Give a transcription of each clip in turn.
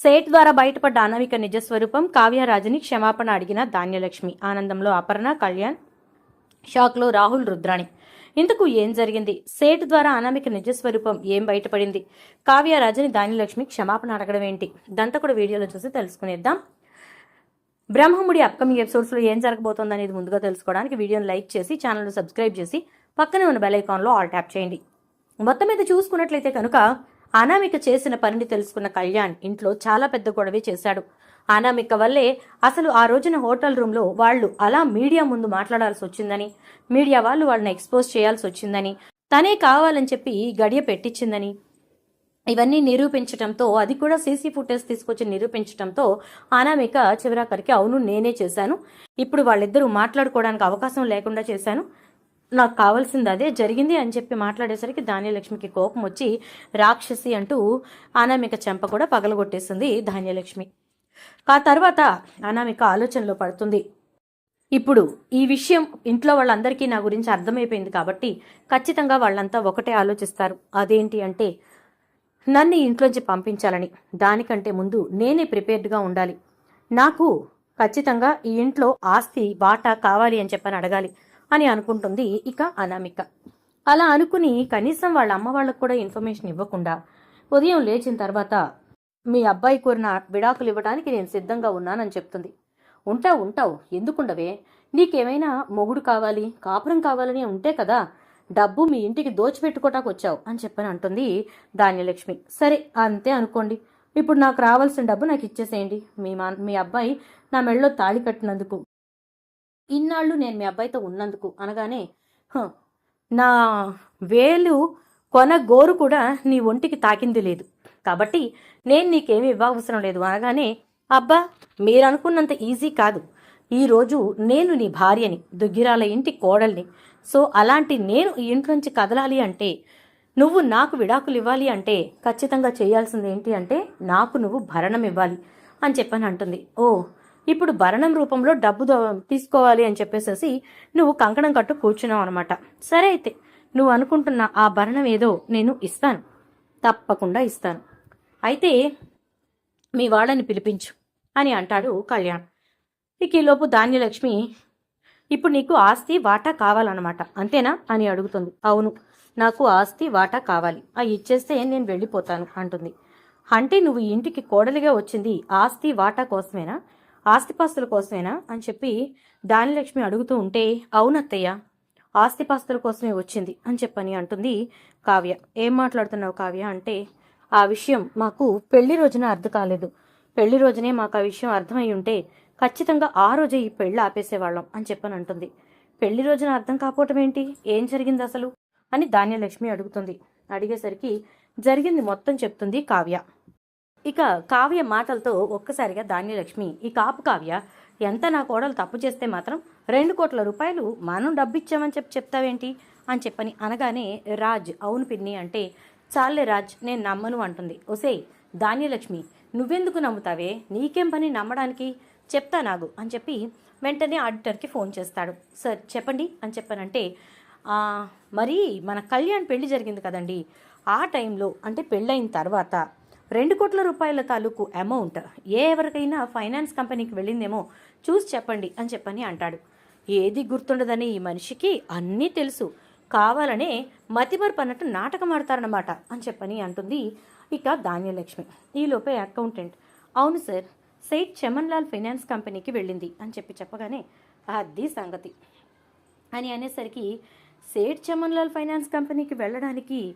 సేట్ ద్వారా బయటపడ్డ అనామిక నిజస్వరూపం కావ్యరాజుని క్షమాపణ అడిగిన ధాన్యలక్ష్మి. ఆనందంలో అపర్ణ కళ్యాణ్ షాక్లో రాహుల్ రుద్రాణి. ఇంతకు ఏం జరిగింది? సేట్ ద్వారా అనామిక నిజస్వరూపం ఏం బయటపడింది? కావ్యరాజుని ధాన్యలక్ష్మి క్షమాపణ అడగడం ఏంటి? దంతా కూడా వీడియోలో చూసి తెలుసుకునేద్దాం. బ్రహ్మముడి అప్కమింగ్ ఎపిసోడ్స్లో ఏం జరగబోతోంది అనేది ముందుగా తెలుసుకోవడానికి వీడియోని లైక్ చేసి ఛానల్ను సబ్స్క్రైబ్ చేసి పక్కనే ఉన్న బెల్ ఐకాన్లో ఆల్ ట్యాప్ చేయండి. మొత్తం మీద చూసుకున్నట్లయితే కనుక అనామిక చేసిన పనిని తెలుసుకున్న కళ్యాణ్ ఇంట్లో చాలా పెద్ద గొడవే చేశాడు. అనామిక వల్లే అసలు ఆ రోజున హోటల్ రూమ్లో వాళ్ళు అలా మీడియా ముందు మాట్లాడాల్సి వచ్చిందని మీడియా వాళ్ళు వాళ్ళని ఎక్స్పోజ్ చేయాల్సి వచ్చిందని తనే కావాలని చెప్పి గడియ పెట్టించిందని ఇవన్నీ నిరూపించడంతో అది కూడా సీసీ ఫుటేజ్ తీసుకొచ్చి నిరూపించడంతో అనామిక చివరాఖరికి అవును నేనే చేశాను. ఇప్పుడు వాళ్ళిద్దరూ మాట్లాడుకోవడానికి అవకాశం లేకుండా చేశాను. నాకు కావాల్సింది అదే జరిగింది అని చెప్పి మాట్లాడేసరికి ధాన్యలక్ష్మికి కోపం వచ్చి రాక్షసి అంటూ అనామిక చెంప కూడా పగలగొట్టేసింది ధాన్యలక్ష్మి. ఆ తర్వాత అనామిక ఆలోచనలో పడుతుంది. ఇప్పుడు ఈ విషయం ఇంట్లో వాళ్ళందరికీ నా గురించి అర్థమైపోయింది కాబట్టి ఖచ్చితంగా వాళ్ళంతా ఒకటే ఆలోచిస్తారు. అదేంటి అంటే నన్ను ఇంట్లోంచి పంపించాలని. దానికంటే ముందు నేనే ప్రిపేర్డ్గా ఉండాలి. నాకు ఖచ్చితంగా ఈ ఇంట్లో ఆస్తి వాటా కావాలి అని చెప్పని అడగాలి. అని అనుకుంటుంది ఇక అనామిక. అలా అనుకుని కనీసం వాళ్ళ అమ్మ వాళ్ళకు కూడా ఇన్ఫర్మేషన్ ఇవ్వకుండా ఉదయం లేచిన తర్వాత మీ అబ్బాయి కోరిన విడాకులు ఇవ్వడానికి నేను సిద్ధంగా ఉన్నానని చెప్తుంది. ఉంటావు ఉంటావు ఎందుకుండవే? నీకేమైనా మొగుడు కావాలి కాపురం కావాలని ఉంటే కదా డబ్బు మీ ఇంటికి దోచిపెట్టుకోటాకు వచ్చావు అని చెప్పని అంటుంది ధాన్యలక్ష్మి. సరే అంతే అనుకోండి. ఇప్పుడు నాకు రావాల్సిన డబ్బు నాకు ఇచ్చేసేయండి. మీ మా మీ అబ్బాయి నా మెళ్ళలో తాళి కట్టినందుకు. ఇన్నాళ్ళు నేను మీ అబ్బాయితో ఉన్నందుకు అనగానే "హ, నా వేలు కొన గోరు కూడా నీ ఒంటికి తాకింది లేదు. కాబట్టి నేను నీకేమీ ఇవ్వవసరం లేదు. అనగానే అబ్బా మీరు అనుకున్నంత ఈజీ కాదు. ఈరోజు నేను నీ భార్యని దుగ్గిరాల ఇంటి కోడల్ని. సో అలాంటి నేను ఈ ఇంట్లోంచి కదలాలి అంటే నువ్వు నాకు విడాకులు ఇవ్వాలి అంటే ఖచ్చితంగా చేయాల్సింది ఏంటి అంటే నాకు నువ్వు భరణం ఇవ్వాలి అని చెప్పని అంటుంది. ఓ ఇప్పుడు భరణం రూపంలో డబ్బు తీసుకోవాలి అని చెప్పేసేసి నువ్వు కంకణం కట్టు కూర్చున్నావు అనమాట సరే అయితే నువ్వు అనుకుంటున్న ఆ భరణం ఏదో నేను ఇస్తాను. తప్పకుండా ఇస్తాను. అయితే మీ వాళ్ళని పిలిపించు అని అంటాడు కళ్యాణ్. ఇక ఈలోపు ధాన్యలక్ష్మి ఇప్పుడు నీకు ఆస్తి వాటా కావాలన్నమాట. అంతేనా? అని అడుగుతుంది. అవును నాకు ఆస్తి వాటా కావాలి. అవి ఇచ్చేస్తే నేను వెళ్ళిపోతాను అంటుంది. అంటే నువ్వు ఇంటికి కోడలిగా వచ్చింది ఆస్తి వాటా కోసమేనా? ఆస్తిపాస్తుల కోసమేనా అని చెప్పి దానిలక్ష్మి అడుగుతూ ఉంటే అవునత్తయ్య ఆస్తిపాస్తుల కోసమే వచ్చింది అని చెప్పని అంటుంది కావ్య. ఏం మాట్లాడుతున్నావు కావ్య అంటే ఆ విషయం మాకు పెళ్ళి రోజున అర్థం కాలేదు. పెళ్ళి రోజునే మాకు ఆ విషయం అర్థమై ఉంటే ఖచ్చితంగా ఆ రోజే ఈ పెళ్ళి ఆపేసేవాళ్ళం అని చెప్పని అంటుంది. పెళ్ళి రోజున అర్థం కాకపోవటం ఏంటి? ఏం జరిగింది అసలు? అని ధాన్యలక్ష్మి అడుగుతుంది. అడిగేసరికి జరిగింది మొత్తం చెప్తుంది కావ్య. ఇక కావ్య మాటలతో ఒక్కసారిగా ధాన్యలక్ష్మి ఈ కాపు కావ్య ఎంత నా కోడలు తప్పు చేస్తే మాత్రం రెండు కోట్ల రూపాయలు మనం డబ్బు ఇచ్చామని చెప్పి చెప్తావేంటి? అని చెప్పని అనగానే రాజ్ అవును పిన్ని అంటే చాలే రాజ్ నేను నమ్మను అంటుంది. ఒసేయ్ ధాన్యలక్ష్మి నువ్వెందుకు నమ్ముతావే? నీకేం పని నమ్మడానికి? చెప్తా నాగు అని చెప్పి వెంటనే ఆడిటర్కి ఫోన్ చేస్తాడు. సార్ చెప్పండి అని చెప్పానంటే మరి మన కళ్యాణ్ పెళ్ళి జరిగింది కదండి ఆ టైంలో అంటే పెళ్ళైన తర్వాత రెండు కోట్ల రూపాయల తాలూకు అమౌంట్ ఏ ఎవరికైనా ఫైనాన్స్ కంపెనీకి వెళ్ళిందేమో చూసి చెప్పండి అని చెప్పని అంటాడు. ఏది గుర్తుండదని ఈ మనిషికి అన్నీ తెలుసు. కావాలనే మతిమరుపు అన్నట్టు నాటకం ఆడతారన్నమాట అని చెప్పని అంటుంది ఇక ధాన్యలక్ష్మి. ఈలోపే అకౌంటెంట్. అవును సార్ సెయిట్ చమన్లాల్ ఫైనాన్స్ కంపెనీకి వెళ్ళింది అని చెప్పి చెప్పగానే అది సంగతి. అని అనేసరికి సేట్ చమన్లాల్ ఫైనాన్స్ కంపెనీకి వెళ్ళడానికి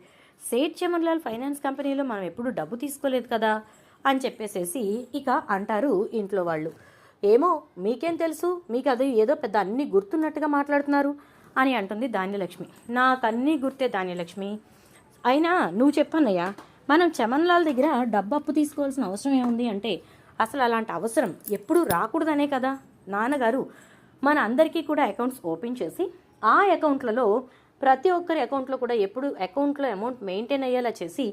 సేట్ చమన్లాల్ ఫైనాన్స్ కంపెనీలో మనం ఎప్పుడు డబ్బు తీసుకోలేదు కదా అని చెప్పేసేసి ఇక అంటారు ఇంట్లో వాళ్ళు. ఏమో మీకేం తెలుసు? మీకు అది ఏదో పెద్ద అన్నీ గుర్తున్నట్టుగా మాట్లాడుతున్నారు అని అంటుంది ధాన్యలక్ష్మి. నాకు అన్నీ గుర్తే ధాన్యలక్ష్మి. అయినా నువ్వు చెప్పన్నయ్యా మనం చమన్లాల్ దగ్గర డబ్బు అప్పు తీసుకోవాల్సిన అవసరం ఏముంది అంటే అసలు అలాంటి అవసరం ఎప్పుడూ రాకూడదనే కదా? నాన్నగారు మన అందరికీ కూడా అకౌంట్స్ ఓపెన్ చేసి ఆ అకౌంట్లలో ప్రతి ఒక్కరి అకౌంట్లో కూడా ఎప్పుడు అకౌంట్లో అమౌంట్ మెయింటైన్ అయ్యేలా చేసి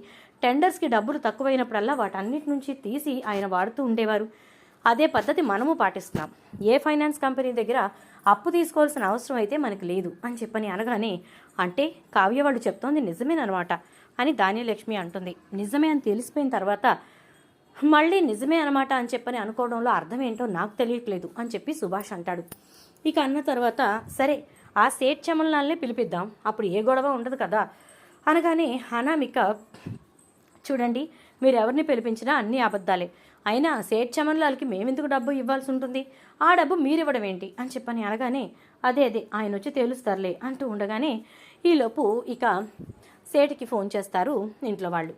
టెండర్స్కి డబ్బులు తక్కువైనప్పుడల్లా వాటన్నిటి నుంచి తీసి ఆయన వాడుతూ ఉండేవారు. అదే పద్ధతి మనము పాటిస్తున్నాం. ఏ ఫైనాన్స్ కంపెనీ దగ్గర అప్పు తీసుకోవాల్సిన అవసరం అయితే మనకు లేదు అని చెప్పని అనగానే అంటే కావ్య వాళ్ళు చెప్తోంది నిజమేనమాట అని ధాన్యలక్ష్మి అంటుంది. నిజమే అని తెలిసిపోయిన తర్వాత మళ్ళీ నిజమే అనమాట అని చెప్పని అనుకోవడంలో అర్థం ఏంటో నాకు తెలియట్లేదు అని చెప్పి సుభాష్ అంటాడు. ఇక అన్న తర్వాత సరే ఆ సేట్ చమల్నాల్నే పిలిపిద్దాం. అప్పుడు ఏ గొడవ ఉండదు కదా? అనగానే అనామిక చూడండి మీరు ఎవరిని పిలిపించినా అన్నీ అబద్ధాలే. అయినా సేట్ చమన్లాల్కి మేమెందుకు డబ్బు ఇవ్వాల్సి ఉంటుంది? ఆ డబ్బు మీరివ్వడం ఏంటి? అని చెప్పని అనగానే అదే అదే ఆయన వచ్చి తేలుస్తారులే అంటూ ఉండగానే ఈలోపు ఇక సేట్కి ఫోన్ చేస్తారు ఇంట్లో వాళ్ళు.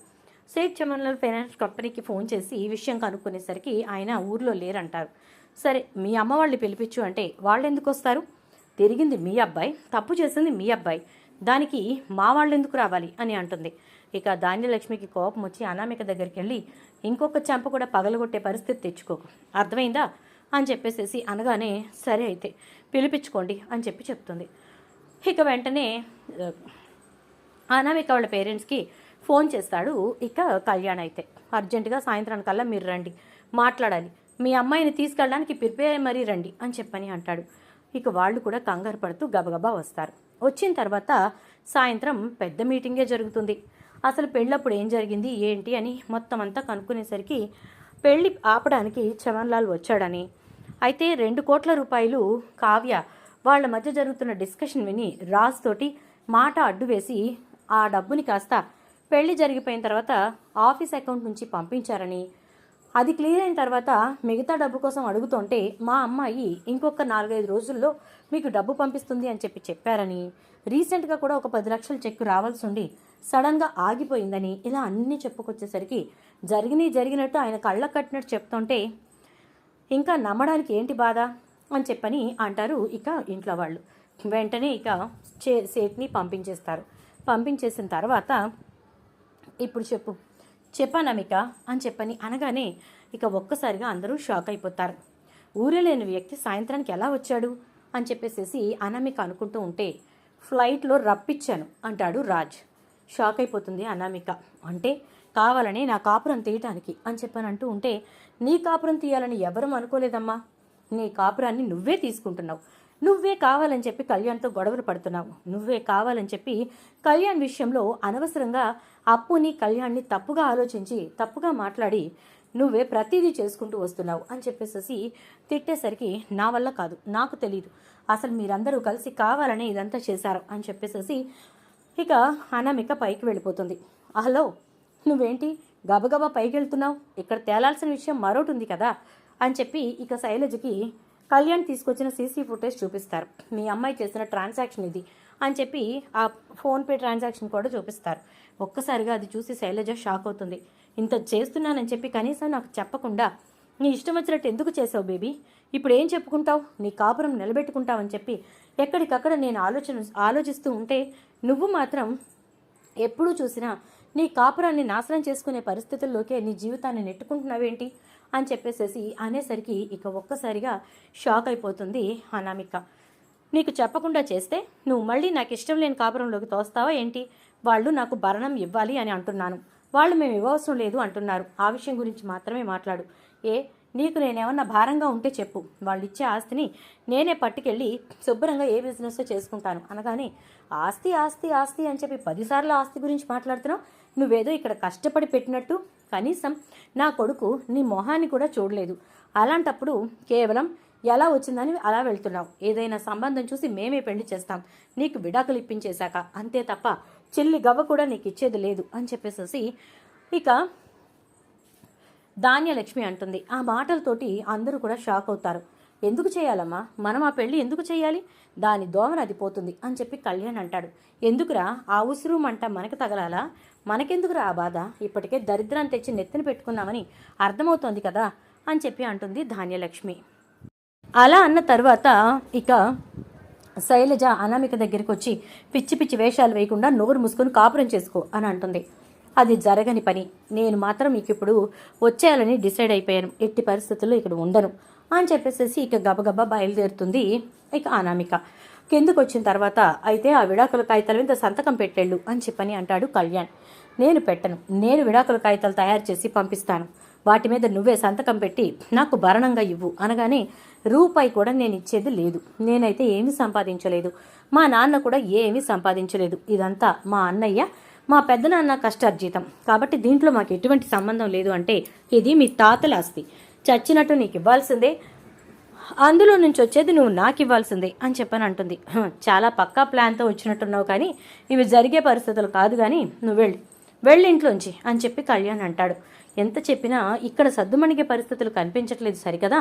సేట్ చమన్లాల్ ఫైనాన్స్ కంపెనీకి ఫోన్ చేసి ఈ విషయం కనుక్కునేసరికి ఆయన ఊర్లో లేరంటారు. సరే మీ అమ్మ వాళ్ళు పిలిపించు అంటే వాళ్ళు ఎందుకు వస్తారు? తిరిగింది మీ అబ్బాయి తప్పు చేసింది మీ అబ్బాయి. దానికి మా వాళ్ళు ఎందుకు రావాలి అని అంటుంది. ఇక ధాన్యలక్ష్మికి కోపం వచ్చి అనామిక దగ్గరికి వెళ్ళి ఇంకొక చెంప కూడా పగలగొట్టే పరిస్థితి తెచ్చుకోకు. అర్థమైందా? అని చెప్పేసేసి అనగానే సరే అయితే పిలిపించుకోండి అని చెప్పి చెప్తుంది. ఇక వెంటనే అనామిక వాళ్ళ పేరెంట్స్కి ఫోన్ చేస్తాడు ఇక కళ్యాణ్ అయితే. అర్జెంటుగా సాయంత్రానికల్లా మీరు రండి మాట్లాడాలి. మీ అమ్మాయిని తీసుకెళ్ళడానికి ప్రిపేర్ మరీ రండి అని చెప్పని అంటాడు. ఇక వాళ్ళు కూడా కంగారు పడుతూ గబగబా వస్తారు. వచ్చిన తర్వాత సాయంత్రం పెద్ద మీటింగే జరుగుతుంది. అసలు పెళ్ళప్పుడు ఏం జరిగింది ఏంటి అని మొత్తం అంతా కనుక్కునేసరికి పెళ్ళి ఆపడానికి చమన్లాల్ వచ్చాడని. అయితే రెండు కోట్ల రూపాయలు కావ్య వాళ్ళ మధ్య జరుగుతున్న డిస్కషన్ విని రాజ్ తోటి మాట అడ్డు వేసి ఆ డబ్బుని కాస్త పెళ్ళి జరిగిపోయిన తర్వాత ఆఫీస్ అకౌంట్ నుంచి పంపించారని అది క్లియర్ అయిన తర్వాత మిగతా డబ్బు కోసం అడుగుతుంటే మా అమ్మాయి ఇంకొక నాలుగైదు రోజుల్లో మీకు డబ్బు పంపిస్తుంది అని చెప్పి చెప్పారని. రీసెంట్గా కూడా ఒక పది లక్షల చెక్కు రావాల్సి ఉండి సడన్గా ఆగిపోయిందని ఇలా అన్నీ చెప్పుకొచ్చేసరికి జరిగినవి జరిగినట్టు ఆయన కళ్ళ కట్టినట్టు చెప్తుంటే ఇంకా నమ్మడానికి ఏంటి బాధ అని చెప్పని అంటారు ఇక ఇంట్లో వాళ్ళు. వెంటనే ఇక చే సేట్ని పంపించేస్తారు. పంపించేసిన తర్వాత ఇప్పుడు చెప్పు. చెప్పానమిక అని చెప్పని అనగానే ఇక ఒక్కసారిగా అందరూ షాక్ అయిపోతారు. ఊరే లేని వ్యక్తి సాయంత్రానికి ఎలా వచ్చాడు? అని చెప్పేసేసి అనామిక అనుకుంటూ ఉంటే ఫ్లైట్లో రప్పించాను అంటాడు రాజ్. షాక్ అయిపోతుంది అనామిక. అంటే కావాలని నా కాపురం తీయటానికి అని చెప్పని అంటూ ఉంటే నీ కాపురం తీయాలని ఎవరూ అనుకోలేదమ్మా. నీ కాపురాన్ని నువ్వే తీసుకుంటున్నావు. నువ్వే కావాలని చెప్పి కళ్యాణ్తో గొడవలు పడుతున్నావు. నువ్వే కావాలని చెప్పి కళ్యాణ్ విషయంలో అనవసరంగా అప్పుని కళ్యాణ్ని తప్పుగా ఆలోచించి తప్పుగా మాట్లాడి నువ్వే ప్రతిదీ చేసుకుంటూ వస్తున్నావు అని చెప్పేసేసి తిట్టేసరికి నా వల్ల కాదు నాకు తెలియదు అసలు మీరందరూ కలిసి కావాలని ఇదంతా చేశారు అని చెప్పేసేసి ఇక అనామిక పైకి వెళ్ళిపోతుంది. హలో నువ్వేంటి? గబగబా పైకి వెళ్తున్నావు ఇక్కడ తేలాల్సిన విషయం మరొకటి ఉంది కదా? అని చెప్పి ఇక శైలజకి కళ్యాణ్ తీసుకొచ్చిన సీసీ ఫుటేజ్ చూపిస్తారు. మీ అమ్మాయి చేసిన ట్రాన్సాక్షన్ ఇది అని చెప్పి ఆ ఫోన్పే ట్రాన్సాక్షన్ కూడా చూపిస్తారు. ఒక్కసారిగా అది చూసి శైలజ షాక్ అవుతుంది. ఇంత చేస్తున్నానని చెప్పి కనీసం నాకు చెప్పకుండా నీ ఇష్టం వచ్చినట్టు ఎందుకు చేసావు బేబీ? ఇప్పుడు ఏం చెప్పుకుంటావు? నీ కాపురం నిలబెట్టుకుంటావని చెప్పి ఎక్కడికక్కడ నేను ఆలోచన ఆలోచిస్తూ ఉంటే నువ్వు మాత్రం ఎప్పుడూ చూసినా నీ కాపురాన్ని నాశనం చేసుకునే పరిస్థితుల్లోకే నీ జీవితాన్ని నెట్టుకుంటున్నావేంటి? అని చెప్పేసేసి అనేసరికి ఇక ఒక్కసారిగా షాక్ అయిపోతుంది అనామిక. నీకు చెప్పకుండా చేస్తే నువ్వు మళ్ళీ నాకు ఇష్టం లేని కాపురంలోకి తోస్తావా ఏంటి? వాళ్ళు నాకు భరణం ఇవ్వాలి అని అంటున్నాను. వాళ్ళు మేము ఇవ్వవసరం లేదు అంటున్నారు. ఆ విషయం గురించి మాత్రమే మాట్లాడు. ఏ నీకు నేనేమన్నా భారంగా ఉంటే చెప్పు. వాళ్ళు ఇచ్చే ఆస్తిని నేనే పట్టుకెళ్ళి శుభ్రంగా ఏ బిజినెస్ చేసుకుంటాను. అనగానే ఆస్తి ఆస్తి ఆస్తి అని చెప్పి పదిసార్లు ఆస్తి గురించి మాట్లాడుతున్నావు? నువ్వేదో ఇక్కడ కష్టపడి పెట్టినట్టు కనీసం నా కొడుకు నీ మొహాన్ని కూడా చూడలేదు. అలాంటప్పుడు కేవలం ఎలా వచ్చిందని అలా వెళ్తున్నావు. ఏదైనా సంబంధం చూసి మేమే పెళ్ళి చేస్తాం. నీకు విడాకులు ఇప్పించేశాక అంతే తప్ప చెల్లి గవ్వ కూడా నీకు ఇచ్చేది లేదు అని చెప్పేసేసి ఇక ధాన్యలక్ష్మి అంటుంది. ఆ మాటలతోటి అందరూ కూడా షాక్ అవుతారు. ఎందుకు చేయాలమ్మా? మనం ఆ పెళ్ళి ఎందుకు చేయాలి? దాని దోమన అది పోతుంది అని చెప్పి కళ్యాణ్ అంటాడు. ఎందుకురా? ఆ ఉసురు మంట మనకి తగలాలా? మనకెందుకురా ఆ బాధ? ఇప్పటికే దరిద్రాన్ని తెచ్చి నెత్తిన పెట్టుకున్నామని అర్థమవుతోంది కదా అని చెప్పి అంటుంది ధాన్యలక్ష్మి. అలా అన్న తర్వాత ఇక శైలజ అనామిక దగ్గరికి వచ్చి పిచ్చి పిచ్చి వేషాలు వేయకుండా నోరు మూసుకొని కాపురం చేసుకో అని అంటుంది. అది జరగని పని. నేను మాత్రం ఇక ఇప్పుడు వచ్చేయాలని డిసైడ్ అయిపోయాను. ఎట్టి పరిస్థితుల్లో ఇక్కడ ఉండను అని చెప్పేసేసి ఇక గబగబా బయలుదేరుతుంది ఇక అనామిక. కిందకు వచ్చిన తర్వాత అయితే ఆ విడాకుల కాగితాల మీద సంతకం పెట్టేళ్ళు అని చెప్పని అంటాడు కళ్యాణ్. నేను పెట్టను. నేను విడాకుల కాగితాలు తయారు చేసి పంపిస్తాను. వాటి మీద నువ్వే సంతకం పెట్టి నాకు భరణంగా ఇవ్వు అనగానే రూపాయి కూడా నేను ఇచ్చేది లేదు. నేనైతే ఏమీ సంపాదించలేదు. మా నాన్న కూడా ఏమీ సంపాదించలేదు. ఇదంతా మా అన్నయ్య మా పెద్దనాన్న కష్టార్జితం. కాబట్టి దీంట్లో మాకు ఎటువంటి సంబంధం లేదు అంటే ఇది మీ తాతల ఆస్తి. చచ్చినట్టు నీకు ఇవ్వాల్సిందే. అందులో నుంచి వచ్చేది నువ్వు నాకు ఇవ్వాల్సిందే అని చెప్పని అంటుంది. చాలా పక్కా ప్లాన్తో వచ్చినట్టున్నావు కానీ ఇవి జరిగే పరిస్థితులు కాదు కానీ నువ్వు వెళ్ళి. వెళ్ళి ఇంట్లోంచి అని చెప్పి కళ్యాణ్ అంటాడు. ఎంత చెప్పినా ఇక్కడ సద్దుమణిగే పరిస్థితులు కనిపించట్లేదు సరికదా?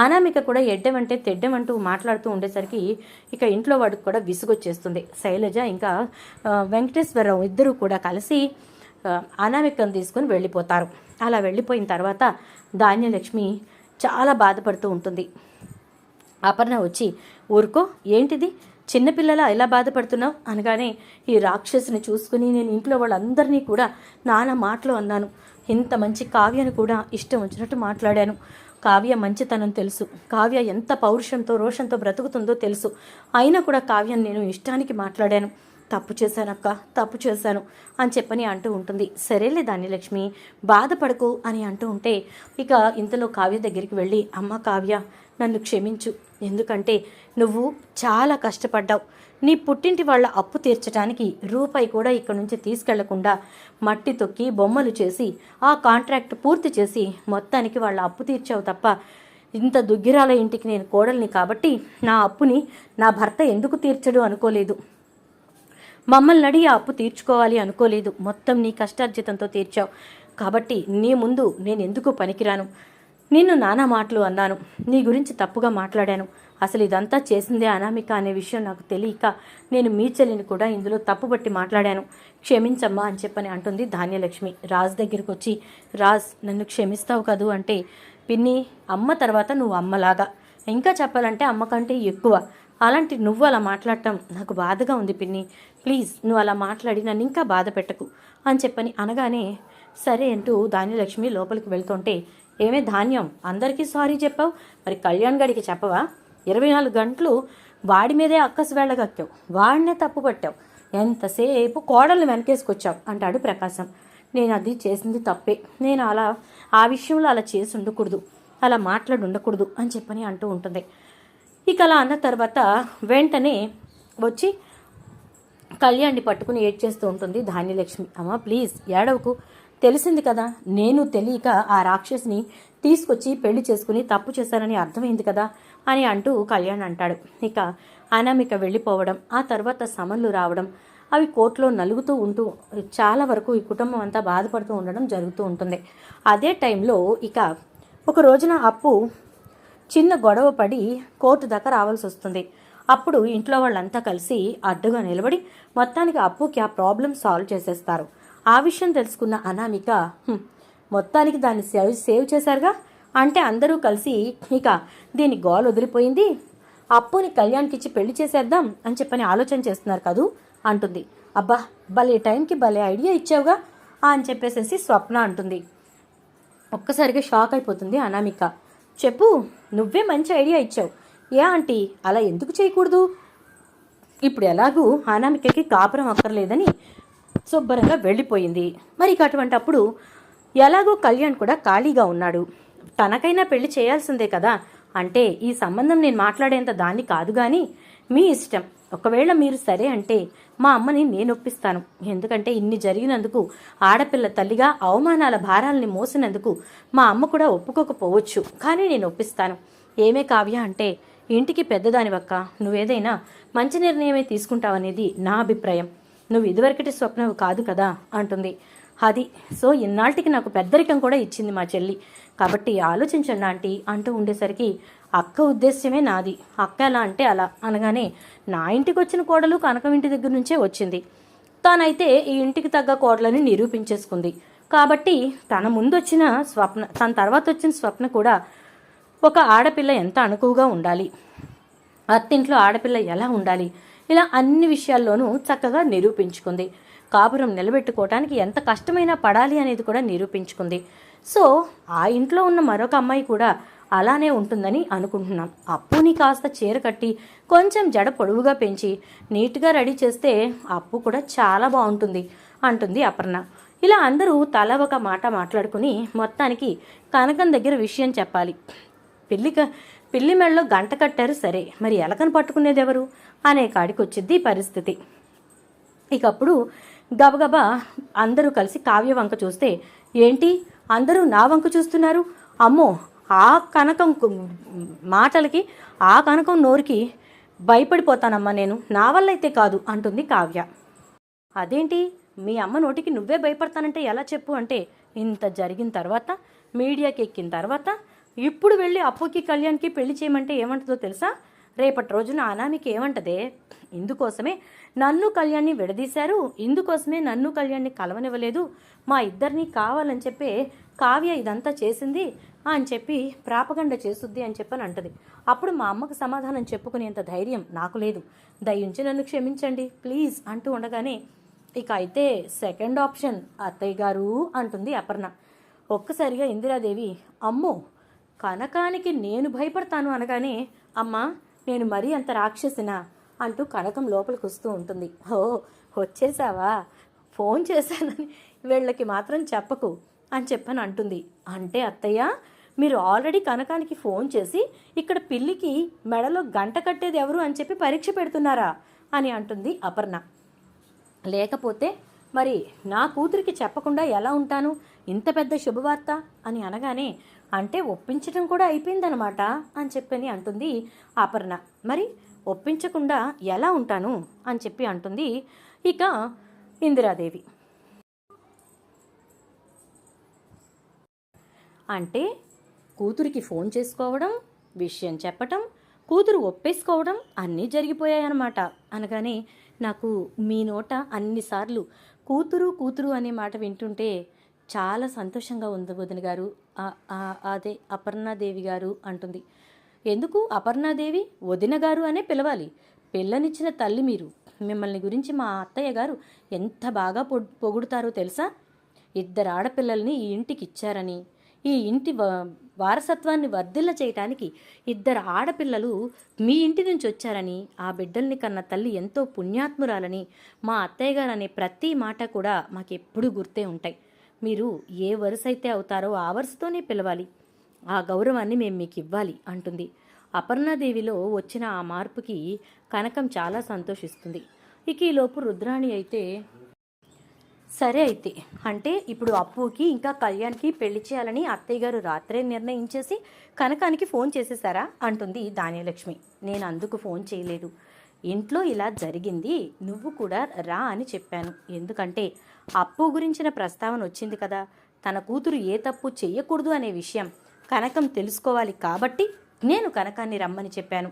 ఆనామిక కూడా ఎడ్డమంటే తెడ్డమంటూ మాట్లాడుతూ ఉండేసరికి ఇక ఇంట్లో వాడికి కూడా విసుగొచ్చేస్తుంది. శైలజ ఇంకా వెంకటేశ్వరరావు ఇద్దరూ కూడా కలిసి అనామికను తీసుకొని వెళ్ళిపోతారు. అలా వెళ్ళిపోయిన తర్వాత ధాన్యలక్ష్మి చాలా బాధపడుతూ ఉంటుంది. అపర్ణ వచ్చి ఊరుకో ఏంటిది? చిన్నపిల్లల ఎలా బాధపడుతున్నావు? అనగానే ఈ రాక్షసుని చూసుకుని నేను ఇంట్లో వాళ్ళందరినీ కూడా నానా మాటలు అన్నాను. ఇంత మంచి కావ్యను కూడా ఇష్టం వచ్చినట్టు మాట్లాడాను. కావ్య మంచితనం తెలుసు. కావ్య ఎంత పౌరుషంతో రోషంతో బ్రతుకుతుందో తెలుసు. అయినా కూడా కావ్యం నేను ఇష్టానికి మాట్లాడాను. తప్పు చేశానక్క తప్పు చేశాను అని చెప్పని అంటూ ఉంటుంది. సరేలే దాన్ని లక్ష్మి బాధపడకు అని అంటూ ఉంటే ఇక ఇంతలో కావ్య దగ్గరికి వెళ్ళి అమ్మ కావ్య నన్ను క్షమించు. ఎందుకంటే నువ్వు చాలా కష్టపడ్డావు. నీ పుట్టింటి వాళ్ళ అప్పు తీర్చడానికి రూపాయి కూడా ఇక్కడి నుంచి తీసుకెళ్ళకుండా మట్టి తొక్కి బొమ్మలు చేసి ఆ కాంట్రాక్ట్ పూర్తి చేసి మొత్తానికి వాళ్ళ అప్పు తీర్చావు తప్ప ఇంత దుగ్గిరాల ఇంటికి నేను కోడల్ని కాబట్టి నా అప్పుని నా భర్త ఎందుకు తీర్చడు అనుకోలేదు. మమ్మల్ని అడిగి ఆ అప్పు తీర్చుకోవాలి అనుకోలేదు. మొత్తం నీ కష్టార్జితంతో తీర్చావు. కాబట్టి నీ ముందు నేను ఎందుకు పనికిరాను? నిన్ను నానా మాటలు అన్నాను. నీ గురించి తప్పుగా మాట్లాడాను. అసలు ఇదంతా చేసిందే అనామిక అనే విషయం నాకు తెలియక నేను మీ చెల్లిని కూడా ఇందులో తప్పుబట్టి మాట్లాడాను. క్షమించమ్మా అని చెప్పని అంటుంది ధాన్యలక్ష్మి. రాజ్ దగ్గరికి వచ్చి రాజ్ నన్ను క్షమిస్తావు కదూ? అంటే పిన్ని అమ్మ తర్వాత నువ్వు అమ్మలాగా. ఇంకా చెప్పాలంటే అమ్మ కంటే ఎక్కువ. అలాంటి నువ్వు అలా మాట్లాడటం నాకు బాధగా ఉంది పిన్ని. ప్లీజ్ నువ్వు అలా మాట్లాడి నన్ను ఇంకా బాధ పెట్టకు అని చెప్పని అనగానే సరే అంటూ ధాన్యలక్ష్మి లోపలికి వెళ్తుంటే ఏమే ధాన్యం? అందరికీ సారీ చెప్పావు. మరి కళ్యాణ్ గడికి చెప్పవా? ఇరవై నాలుగు గంటలు వాడి మీదే అక్కసు వెళ్ళగక్కావు. వాడినే తప్పు పట్టావు. ఎంతసేపు కోడలు వెనకేసుకొచ్చావు? అంటాడు ప్రకాశం. నేను అది చేసింది తప్పే. నేను అలా ఆ విషయంలో అలా చేసి ఉండకూడదు. అలా మాట్లాడి ఉండకూడదు అని చెప్పని అంటూ ఉంటుంది. ఇక అలా అన్న తర్వాత వెంటనే వచ్చి కళ్యాణ్ని పట్టుకుని ఏడ్చేస్తూ ఉంటుంది ధాన్యలక్ష్మి. అమ్మ ప్లీజ్ ఏడవకు. తెలిసింది కదా. నేను తెలియక ఆ రాక్షసిని తీసుకొచ్చి పెళ్ళి చేసుకుని తప్పు చేశానని అర్థమైంది కదా అని అంటూ కళ్యాణ్ అంటాడు. ఇక అనామిక వెళ్ళిపోవడం ఆ తర్వాత సమన్లు రావడం అవి కోర్టులో నలుగుతూ ఉంటూ చాలా వరకు ఈ కుటుంబం అంతా బాధపడుతూ ఉండడం జరుగుతూ ఉంటుంది. అదే టైంలో ఇక ఒక రోజున అప్పు చిన్న గొడవ పడి కోర్టు దాకా రావాల్సి వస్తుంది. అప్పుడు ఇంట్లో వాళ్ళంతా కలిసి అడ్డుగా నిలబడి మొత్తానికి అప్పుకి ఆ ప్రాబ్లం సాల్వ్ చేసేస్తారు. ఆ విషయం తెలుసుకున్న అనామిక మొత్తానికి దాన్ని సేవ్ సేవ్ చేశారుగా? అంటే అందరూ కలిసి ఇక దీని గోల్ వదిలిపోయింది. అప్పుని కళ్యాణ్కిచ్చి పెళ్ళి చేసేద్దాం అని చెప్పని ఆలోచన చేస్తున్నారు కదూ? అంటుంది. అబ్బా భలే టైంకి భలే ఐడియా ఇచ్చావుగా అని చెప్పేసేసి స్వప్న అంటుంది. ఒక్కసారిగా షాక్ అయిపోతుంది అనామిక. చెప్పు నువ్వే మంచి ఐడియా ఇచ్చావు. ఏ ఆంటీ అలా ఎందుకు చేయకూడదు? ఇప్పుడు ఎలాగూ అనామికకి కాపురం అక్కర్లేదని శుభ్రంగా వెళ్ళిపోయింది. మరి ఇక అటువంటప్పుడు ఎలాగో కళ్యాణ్ కూడా ఖాళీగా ఉన్నాడు. తనకైనా పెళ్ళి చేయాల్సిందే కదా? అంటే ఈ సంబంధం నేను మాట్లాడేంత దాన్ని కాదు కానీ మీ ఇష్టం. ఒకవేళ మీరు సరే అంటే మా అమ్మని నేను ఒప్పిస్తాను. ఎందుకంటే ఇన్ని జరిగినందుకు ఆడపిల్ల తల్లిగా అవమానాల భారాల్ని మోసినందుకు మా అమ్మ కూడా ఒప్పుకోకపోవచ్చు. కానీ నేను ఒప్పిస్తాను. ఏమే కావ్య అంటే ఇంటికి పెద్దదానివక్క. నువ్వేదైనా మంచి నిర్ణయమే తీసుకుంటావనేది నా అభిప్రాయం. నువ్వు ఇదివరకటి స్వప్నవు కాదు కదా అంటుంది. అది సో ఇన్నాళ్ళకి నాకు పెద్దరికం కూడా ఇచ్చింది మా చెల్లి. కాబట్టి ఆలోచించండి ఆంటీ అంటూ ఉండేసరికి అక్క ఉద్దేశ్యమే నాది. అక్క ఎలా అంటే అలా అనగానే నా ఇంటికి వచ్చిన కోడలు కనకం ఇంటి దగ్గర నుంచే వచ్చింది. తానైతే ఈ ఇంటికి తగ్గ కోడలని నిరూపించేసుకుంది. కాబట్టి తన ముందు వచ్చిన స్వప్న తన తర్వాత వచ్చిన స్వప్న కూడా ఒక ఆడపిల్ల ఎంత అణుకువగా ఉండాలి? అత్తింట్లో ఆడపిల్ల ఎలా ఉండాలి? ఇలా అన్ని విషయాల్లోనూ చక్కగా నిరూపించుకుంది. కాపురం నిలబెట్టుకోవటానికి ఎంత కష్టమైనా పడాలి అనేది కూడా నిరూపించుకుంది. సో ఆ ఇంట్లో ఉన్న మరొక అమ్మాయి కూడా అలానే ఉంటుందని అనుకుంటున్నాం. అప్పుని కాస్త చీర కట్టి కొంచెం జడ పొడవుగా పెంచి నీట్గా రెడీ చేస్తే అప్పు కూడా చాలా బాగుంటుంది అంటుంది అపర్ణ. ఇలా అందరూ తల ఒక మాట మాట్లాడుకుని మొత్తానికి కనకం దగ్గర విషయం చెప్పాలి. పిల్లి పెళ్ళి పిల్లి మెడలో గంట కట్టారు సరే మరి ఎలకను పట్టుకునేది ఎవరు అనే కాడికి వచ్చింది పరిస్థితి. ఇకప్పుడు గబగబా అందరూ కలిసి కావ్య వంక చూస్తే ఏంటి? అందరూ నా వంక చూస్తున్నారు? అమ్మో! ఆ కనకం మాటలకి ఆ కనకం నోరుకి భయపడిపోతానమ్మా నేను. నా వల్ల అయితే కాదు అంటుంది కావ్య. అదేంటి? మీ అమ్మ నోటికి నువ్వే భయపడతానంటే ఎలా చెప్పు? అంటే ఇంత జరిగిన తర్వాత మీడియాకి ఎక్కిన తర్వాత ఇప్పుడు వెళ్ళి అప్పుకి కళ్యాణ్కి పెళ్ళి చేయమంటే ఏమంటుందో తెలుసా? రేపటి రోజున అనామికి ఏమంటదే? ఇందుకోసమే నన్ను కళ్యాణ్ని విడదీశారు. ఇందుకోసమే నన్ను కళ్యాణ్ని కలవనివ్వలేదు. మా ఇద్దరిని కావాలని చెప్పి కావ్య ఇదంతా చేసింది అని చెప్పి ప్రాపగండ చేసుద్ది అని చెప్పని అంటది. అప్పుడు మా అమ్మకు సమాధానం చెప్పుకునేంత ధైర్యం నాకు లేదు. దయించి నన్ను క్షమించండి ప్లీజ్ అంటూ ఉండగానే ఇక అయితే సెకండ్ ఆప్షన్ అత్తయ్య గారు అంటుంది అపర్ణ. ఒక్కసారిగా ఇందిరాదేవి అమ్మో కనకానికి నేను భయపడతాను అనగానే అమ్మా నేను మరీ అంత రాక్షసినా అంటూ కనకం లోపలికి వస్తూ ఉంటుంది. ఓ వచ్చేసావా? ఫోన్ చేశానని వీళ్ళకి మాత్రం చెప్పకు అని చెప్పని అంటుంది. అంటే అత్తయ్య మీరు ఆల్రెడీ కనకానికి ఫోన్ చేసి ఇక్కడ పిల్లికి మెడలో గంట కట్టేది ఎవరు అని చెప్పి పరీక్ష పెడుతున్నారా అని అంటుంది అపర్ణ. లేకపోతే మరి నా కూతురికి చెప్పకుండా ఎలా ఉంటాను? ఇంత పెద్ద శుభవార్త అని అనగానే అంటే ఒప్పించడం కూడా అయిపోయిందనమాట అని చెప్పని అంటుంది అపర్ణ మరి ఒప్పించకుండా ఎలా ఉంటాను అని చెప్పి అంటుంది ఇక ఇందిరాదేవి. అంటే కూతురికి ఫోన్ చేసుకోవడం విషయం చెప్పటం కూతురు ఒప్పేసుకోవడం అన్నీ జరిగిపోయాయన్నమాట అనగానే నాకు మీ నోట అన్నిసార్లు కూతురు కూతురు అనే మాట వింటుంటే చాలా సంతోషంగా ఉంది వదిన గారు. అదే అపర్ణాదేవి గారు అంటుంది. ఎందుకు? అపర్ణాదేవి వదిన గారు అనే పిలవాలి. పిల్లనిచ్చిన తల్లి మీరు. మిమ్మల్ని గురించి మా అత్తయ్య గారు ఎంత బాగా పొగుడుతారో తెలుసా? ఇద్దరు ఆడపిల్లల్ని ఈ ఇంటికి ఇచ్చారని ఈ ఇంటి వారసత్వాన్ని వర్ధిల్ల చేయటానికి ఇద్దరు ఆడపిల్లలు మీ ఇంటి నుంచి వచ్చారని ఆ బిడ్డల్ని కన్న తల్లి ఎంతో పుణ్యాత్మురాలని మా అత్తయ్య గారు అనే ప్రతి మాట కూడా మాకెప్పుడూ గుర్తే ఉంటాయి. మీరు ఏ వరుస అయితే అవుతారో ఆ వరుసతోనే పిలవాలి. ఆ గౌరవాన్ని మేము మీకు ఇవ్వాలి అంటుంది. అపర్ణాదేవిలో వచ్చిన ఆ మార్పుకి కనకం చాలా సంతోషిస్తుంది. ఇక ఈలోపు రుద్రాణి అయితే సరే అయితే అంటే ఇప్పుడు అప్పుకి ఇంకా కళ్యాణ్కి పెళ్ళి చేయాలని అత్తయ్య గారు రాత్రే నిర్ణయించేసి కనకానికి ఫోన్ చేసేసారా అంటుంది ధాన్యలక్ష్మి. నేను అందుకు ఫోన్ చేయలేదు. ఇంట్లో ఇలా జరిగింది నువ్వు కూడా రా అని చెప్పాను. ఎందుకంటే అప్పు గురించిన ప్రస్తావన వచ్చింది కదా తన కూతురు ఏ తప్పు చేయకూడదు అనే విషయం కనకం తెలుసుకోవాలి కాబట్టి నేను కనకాన్ని రమ్మని చెప్పాను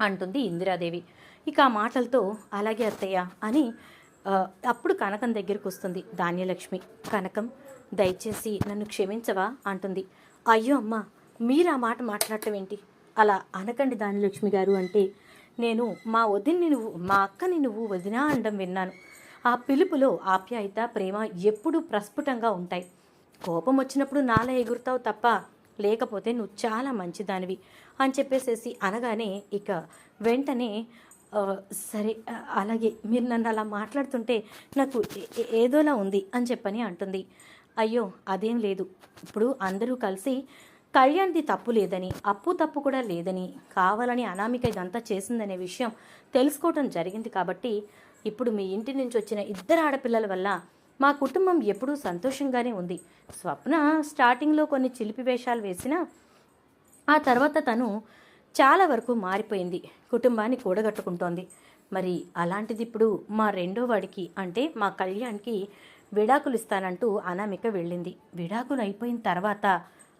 అంటుంది ఇందిరాదేవి. ఇక ఆ మాటలతో అలాగే అత్తయ్య అని అప్పుడు కనకం దగ్గరికి వస్తుంది ధాన్యలక్ష్మి. కనకం దయచేసి నన్ను క్షమించవా అంటుంది. అయ్యో అమ్మ మీరు ఆ మాట మాట్లాడటం ఏంటి? అలా అనకండి ధాన్యలక్ష్మి గారు అంటే నేను మా వదిన్ని నువ్వు మా అక్కని నువ్వు వదినా అనడం విన్నాను. ఆ పిలుపులో ఆప్యాయత ప్రేమ ఎప్పుడూ ప్రస్ఫుటంగా ఉంటాయి. కోపం వచ్చినప్పుడు నాలా ఎగురుతావు తప్ప లేకపోతే నువ్వు చాలా మంచిదానివి అని చెప్పేసేసి అనగానే ఇక వెంటనే సరే అలాగే మీరు నన్ను అలా మాట్లాడుతుంటే నాకు ఏదోలా ఉంది అని చెప్పని అంటుంది. అయ్యో అదేం లేదు. ఇప్పుడు అందరూ కలిసి కళ్యాణ్ది తప్పు లేదని అప్పు తప్పు కూడా లేదని కావాలని అనామిక ఇదంతా చేసిందనే విషయం తెలుసుకోవటం జరిగింది కాబట్టి ఇప్పుడు మీ ఇంటి నుంచి వచ్చిన ఇద్దరు ఆడపిల్లల వల్ల మా కుటుంబం ఎప్పుడూ సంతోషంగానే ఉంది. స్వప్న స్టార్టింగ్లో కొన్ని చిలిపి వేషాలు వేసినా ఆ తర్వాత తను చాలా వరకు మారిపోయింది. కుటుంబాన్ని కూడగట్టుకుంటోంది. మరి అలాంటిది ఇప్పుడు మా రెండో వాడికి అంటే మా కళ్యాణ్కి విడాకులు ఇస్తానంటూ అనామిక వెళ్ళింది. విడాకులు అయిపోయిన తర్వాత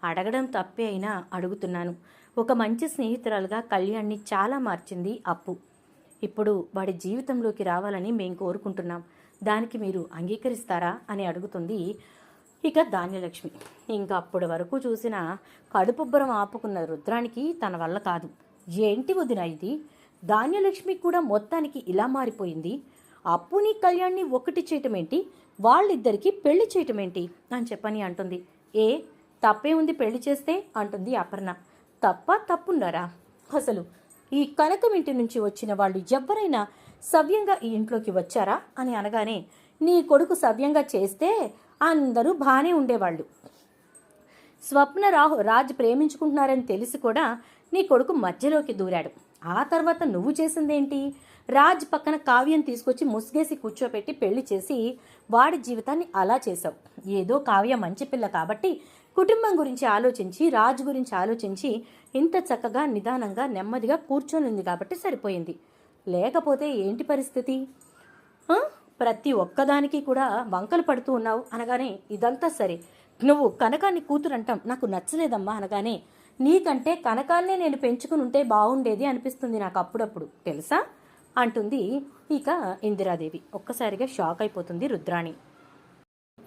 అడగడం తప్పే అయినా అడుగుతున్నాను. ఒక మంచి స్నేహితురాలుగా కళ్యాణ్ని చాలా మార్చింది అప్పు. ఇప్పుడు వాడి జీవితంలోకి రావాలని మేము కోరుకుంటున్నాం. దానికి మీరు అంగీకరిస్తారా అని అడుగుతుంది ఇక ధాన్యలక్ష్మి. ఇంకా అప్పటి వరకు చూసిన కడుపుబ్బరం ఆపుకున్న రుద్రానికి తన వల్ల కాదు. ఏంటి వదిన ఇది? ధాన్యలక్ష్మి కూడా మొత్తానికి ఇలా మారిపోయింది. అప్పుని కళ్యాణ్ని ఒకటి చేయటం ఏంటి పెళ్ళి చేయటం ఏంటి అని చెప్పని అంటుంది. ఏ? తప్పే ఉంది పెళ్ళి చేస్తే అంటుంది అపర్ణ. తప్ప తప్పున్నారా? అసలు ఈ కనకం ఇంటి నుంచి వచ్చిన వాళ్ళు ఎవరైనా సవ్యంగా ఈ ఇంట్లోకి వచ్చారా అని అనగానే నీ కొడుకు సవ్యంగా చేస్తే అందరూ బాగానే ఉండేవాళ్ళు. స్వప్న రాహు రాజ్ ప్రేమించుకుంటున్నారని తెలిసి కూడా నీ కొడుకు మధ్యలోకి దూరాడు. ఆ తర్వాత నువ్వు చేసిందేంటి? రాజ్ పక్కన కావ్యం తీసుకొచ్చి ముసుగేసి కూర్చోపెట్టి పెళ్ళి చేసి వాడి జీవితాన్ని అలా చేశావు. ఏదో కావ్య మంచి పిల్ల కాబట్టి కుటుంబం గురించి ఆలోచించి రాజు గురించి ఆలోచించి ఇంత చక్కగా నిదానంగా నెమ్మదిగా కూర్చొని ఉంది కాబట్టి సరిపోయింది. లేకపోతే ఏంటి పరిస్థితి? ప్రతి ఒక్కదానికి కూడా వంకలు పడుతూ ఉన్నావు అనగానే ఇదంతా సరే. నువ్వు కనకాన్ని కూతురు అంటాం నాకు నచ్చలేదమ్మా అనగానే నీకంటే కనకాన్నే నేను పెంచుకుని ఉంటే బాగుండేది అనిపిస్తుంది నాకు అప్పుడప్పుడు. తెలుసా? అంటుంది ఇక ఇందిరాదేవి. ఒక్కసారిగా షాక్ అయిపోతుంది రుద్రాణి.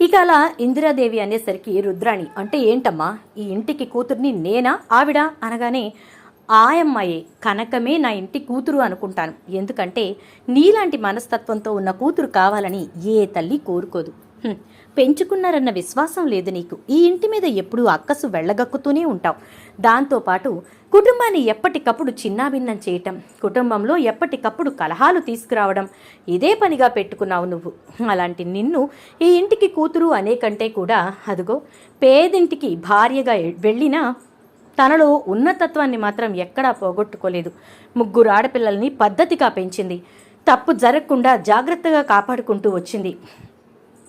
ఇక అలా ఇందిరాదేవి అనేసరికి రుద్రాణి అంటే ఏంటమ్మా? ఈ ఇంటికి కూతుర్ని నేనా? ఆవిడ? అనగానే ఆయమ్మాయే కనకమే నా ఇంటి కూతురు అనుకుంటాను. ఎందుకంటే నీలాంటి మనస్తత్వంతో ఉన్న కూతురు కావాలని ఏ తల్లి కోరుకోదు. పెంచుకున్నారన్న విశ్వాసం లేదు నీకు. ఈ ఇంటి మీద ఎప్పుడూ అక్కసు వెళ్ళగక్కుతూనే ఉంటావు. దాంతోపాటు కుటుంబాన్ని ఎప్పటికప్పుడు చిన్నాభిన్నం చేయటం కుటుంబంలో ఎప్పటికప్పుడు కలహాలు తీసుకురావడం ఇదే పనిగా పెట్టుకున్నావు నువ్వు. అలాంటి నిన్ను ఈ ఇంటికి కూతురు అనే కంటే కూడా అదిగో పేదింటికి భార్యగా వెళ్ళినా తనలో ఉన్నతత్వాన్ని మాత్రం ఎక్కడా పోగొట్టుకోలేదు. ముగ్గురు ఆడపిల్లల్ని పద్ధతిగా పెంచింది. తప్పు జరగకుండా జాగ్రత్తగా కాపాడుకుంటూ వచ్చింది.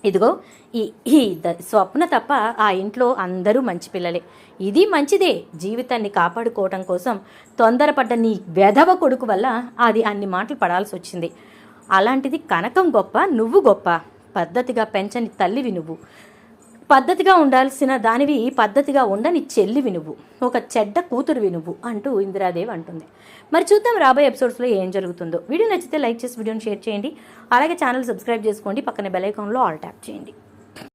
ఇదిగో ఈ ఈ ద- స్వప్న తప్ప ఆ ఇంట్లో అందరూ మంచి పిల్లలే. ఇది మంచిదే. జీవితాన్ని కాపాడుకోవటం కోసం తొందరపడ్డ నీ వెధవ కొడుకు వల్ల అది అన్ని మాటలు పడాల్సి వచ్చింది. అలాంటిది కనకం గొప్ప నువ్వు గొప్ప. పద్ధతిగా పెంచని తల్లివి నువ్వు. పద్ధతిగా ఉండాల్సిన దానివి పద్ధతిగా ఉండని చెల్లివి నువ్వు. ఒక చెడ్డ కూతురువి నువ్వు అంటూ ఇందిరాదేవి అంటుంది. మరి చూద్దాం రాబోయే ఎపిసోడ్స్లో ఏం జరుగుతుందో. వీడియో నచ్చితే లైక్ చేసి వీడియోని షేర్ చేయండి. అలాగే ఛానల్ సబ్స్క్రైబ్ చేసుకోండి. పక్కన బెల్ ఐకాన్లో ఆల్ ట్యాప్ చేయండి.